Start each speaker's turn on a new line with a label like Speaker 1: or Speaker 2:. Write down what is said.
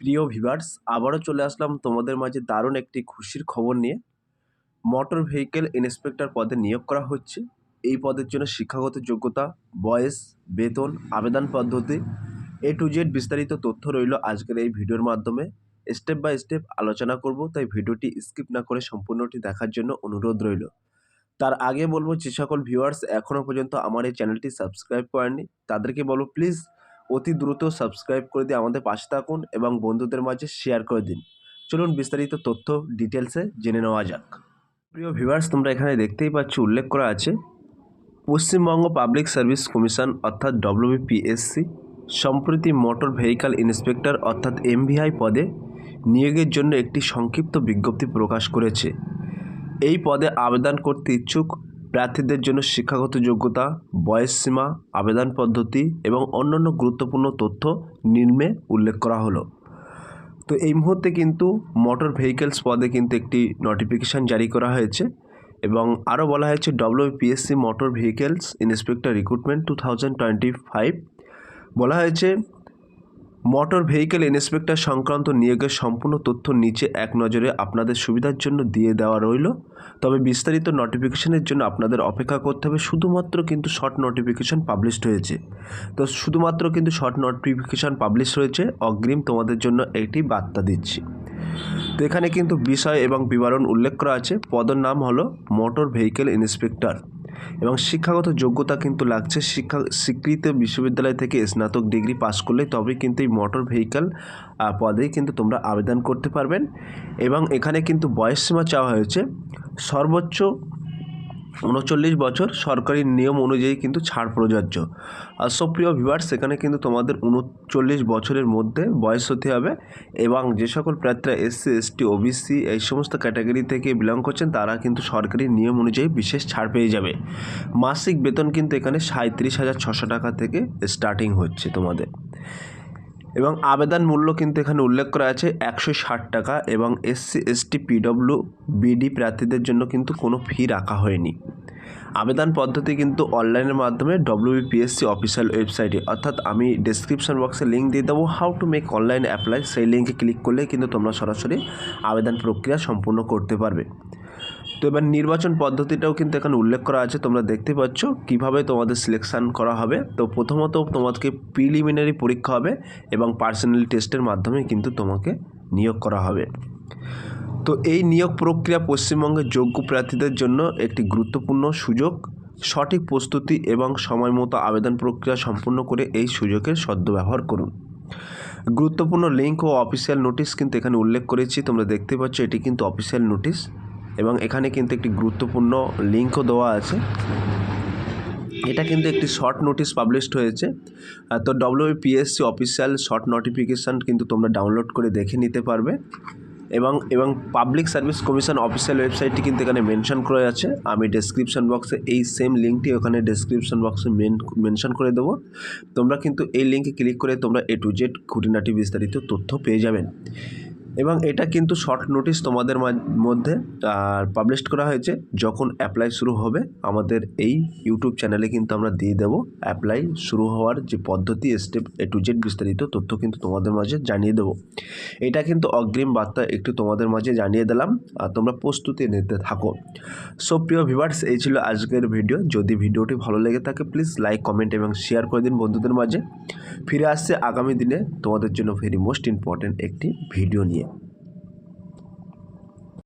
Speaker 1: প্রিয় ভিভার্স আবারও চলে আসলাম তোমাদের মাঝে দারুণ একটি খুশির খবর নিয়ে। মোটর ভেহিকেল ইন্সপেক্টর পদে নিয়োগ করা হচ্ছে। এই পদের জন্য শিক্ষাগত যোগ্যতা, বয়স, বেতন, আবেদন পদ্ধতি এ টু জেড বিস্তারিত তথ্য রইল আজকের এই ভিডিওর মাধ্যমে। স্টেপ বাই স্টেপ আলোচনা করব, তাই ভিডিওটি স্কিপ না করে সম্পূর্ণটি দেখার জন্য অনুরোধ রইল। তার আগে বলব, যে সকল ভিউয়ার্স এখনও পর্যন্ত আমার এই চ্যানেলটি সাবস্ক্রাইব করেননি, তাদেরকে বলব, প্লিজ অতি দ্রুত সাবস্ক্রাইব করে দিয়ে আমাদের পাশে থাকুন এবং বন্ধুদের মাঝে শেয়ার করে দিন। চলুন বিস্তারিত তথ্য ডিটেলসে জেনে নেওয়া যাক। প্রিয় ভিউয়ার্স তোমরা এখানে দেখতেই পাচ্ছ উল্লেখ করা আছে, পশ্চিমবঙ্গ পাবলিক সার্ভিস কমিশন অর্থাৎ ডব্লিউবিপিএসসি সম্প্রতি মোটর ভেহিক্যাল ইন্সপেক্টর অর্থাৎ এমভিআই পদে নিয়োগের জন্য একটি সংক্ষিপ্ত বিজ্ঞপ্তি প্রকাশ করেছে। এই পদে আবেদন করতে ইচ্ছুক প্রার্থীদের জন্য শিক্ষাগত যোগ্যতা বয়সসীমা আবেদন পদ্ধতি এবং অন্যান্য গুরুত্বপূর্ণ তথ্য নিম্নে উল্লেখ করা হলো। তো এই মুহূর্তে কিন্তু মোটর ভেহিকেলস পদে কিন্তু একটি নোটিফিকেশান জারি করা হয়েছে এবং আরও বলা হয়েছে WPSC motor vehicles inspector recruitment two thousand twenty five বলা হয়েছে মোটর ভেহিকেল ইন্সপেক্টর সংক্রান্ত নিয়োগের সম্পূর্ণ তথ্য নিচে এক নজরে আপনাদের সুবিধার জন্য দিয়ে দেওয়া রইল। তবে বিস্তারিত নোটিফিকেশনের জন্য আপনাদের অপেক্ষা করতে হবে, শুধুমাত্র কিন্তু শর্ট নোটিফিকেশন পাবলিশড হয়েছে। তো শুধুমাত্র কিন্তু শর্ট নোটিফিকেশান পাবলিশ হয়েছে। অগ্রিম তোমাদের জন্য একটি বার্তা দিচ্ছি। তো এখানে কিন্তু বিষয় এবং বিবরণ উল্লেখ করা আছে। পদের নাম হলো মোটর ভেহিকেল ইন্সপেক্টর। এবং শিক্ষাগত যোগ্যতা কিন্তু লাগছে। শিক্ষা, স্বীকৃত বিশ্ববিদ্যালয় থেকে স্নাতক ডিগ্রি পাস করলে তবেই কিন্তু এই মোটর ভেহিক্যাল পদে কিন্তু তোমরা আবেদন করতে পারবেন। এবং এখানে কিন্তু বয়সসীমা চাওয়া হয়েছে। সর্বোচ্চ উনচল্লিশ বছর সরকারি নিয়ম অনুযায়ী কিন্তু ছাড় প্রযোজ্য। আর সুপ্রিয় ভিভার সেখানে কিন্তু তোমাদের উনচল্লিশ বছরের মধ্যে বয়স হতে হবে এবং যে সকল প্রার্থীরা এসসি, এসটি, ওবিসি এই সমস্ত ক্যাটাগরি থেকে বিলং করছেন, তারা কিন্তু সরকারি নিয়ম অনুযায়ী বিশেষ ছাড় পেয়ে যাবে। মাসিক বেতন কিন্তু এখানে সাঁত্রিশ হাজার ছশো টাকা থেকে স্টার্টিং হচ্ছে তোমাদের। এবং আবেদন মূল্য কিন্তু এখানে উল্লেখ করা আছে একশো ষাট টাকা এবং এসসি, এসটি, পিডব্লিউ, বিডি প্রার্থীদের জন্য কিন্তু কোনো ফি রাখা হয়নি। আবেদন পদ্ধতি কিন্তু অনলাইনের মাধ্যমে ডব্লিউবিপিএসসি অফিসিয়াল ওয়েবসাইটে। অর্থাৎ আমি ডেসক্রিপশন বক্সে লিঙ্ক দিয়ে দেবো how to make online apply সেই লিঙ্কে ক্লিক করলে কিন্তু তোমরা সরাসরি আবেদন প্রক্রিয়া সম্পূর্ণ করতে পারবে। তো এবার নির্বাচন পদ্ধতিটাও কিন্তু এখানে উল্লেখ করা আছে, তোমরা দেখতে পাচ্ছ কীভাবে তোমাদের সিলেকশান করা হবে। তো প্রথমত তোমাদেরকে প্রিলিমিনারি পরীক্ষা হবে এবং পার্সোনাল টেস্টের মাধ্যমে কিন্তু তোমাকে নিয়োগ করা হবে। তো এই নিয়োগ প্রক্রিয়া পশ্চিমবঙ্গের যোগ্য প্রার্থীদের জন্য একটি গুরুত্বপূর্ণ সুযোগ। সঠিক প্রস্তুতি এবং সময় মতো আবেদন প্রক্রিয়া সম্পূর্ণ করে এই সুযোগের সদ্ব্যবহার করুন। গুরুত্বপূর্ণ লিঙ্ক ও অফিসিয়াল নোটিশ কিন্তু এখানে উল্লেখ করেছি, তোমরা দেখতে পাচ্ছ এটি কিন্তু অফিসিয়াল নোটিশ এবং এখানে কিন্তু একটি গুরুত্বপূর্ণ লিঙ্কও দেওয়া আছে। এটা কিন্তু একটি শর্ট নোটিশ পাবলিশড হয়েছে। তো ডব্লিউপিএসসি অফিসিয়াল শর্ট নোটিফিকেশান কিন্তু তোমরা ডাউনলোড করে দেখে নিতে পারবে। এবং এবং পাবলিক সার্ভিস কমিশন অফিসিয়াল ওয়েবসাইটটি কিন্তু এখানে মেনশন করে আছে। আমি ডেসক্রিপশন বক্সে এই সেম লিঙ্কটি ওখানে ডেসক্রিপশন বক্সে মেন মেনশন করে দেবো। তোমরা কিন্তু এই লিঙ্কে ক্লিক করে তোমরা এ টু জেড খুঁটিনাটি বিস্তারিত তথ্য পেয়ে যাবেন। এবং এটা কিন্তু শর্ট নোটিশ তোমাদের মধ্যে, আর পাবলিশ করা হয়েছে যখন অ্যাপ্লাই শুরু হবে। আমাদের এই ইউটিউব চ্যানেলে কিন্তু আমরা দিয়ে দেবো অ্যাপ্লাই শুরু হওয়ার যে পদ্ধতি স্টেপ এ টু জেড বিস্তারিত তথ্য কিন্তু তোমাদের মাঝে জানিয়ে দেবো। এটা কিন্তু অগ্রিম বার্তা একটু তোমাদের মাঝে জানিয়ে দিলাম, আর তোমরা প্রস্তুতি নিতে থাকো। সো প্রিয় ভিভার্স এই ছিল আজকের ভিডিও যদি ভিডিওটি ভালো লেগে থাকে প্লিজ লাইক কমেন্ট এবং শেয়ার করে দিন বন্ধুদের মাঝে। ফিরে আসছে আগামী দিনে তোমাদের জন্য ভেরি মোস্ট ইম্পর্ট্যান্ট একটি ভিডিও নিয়ে।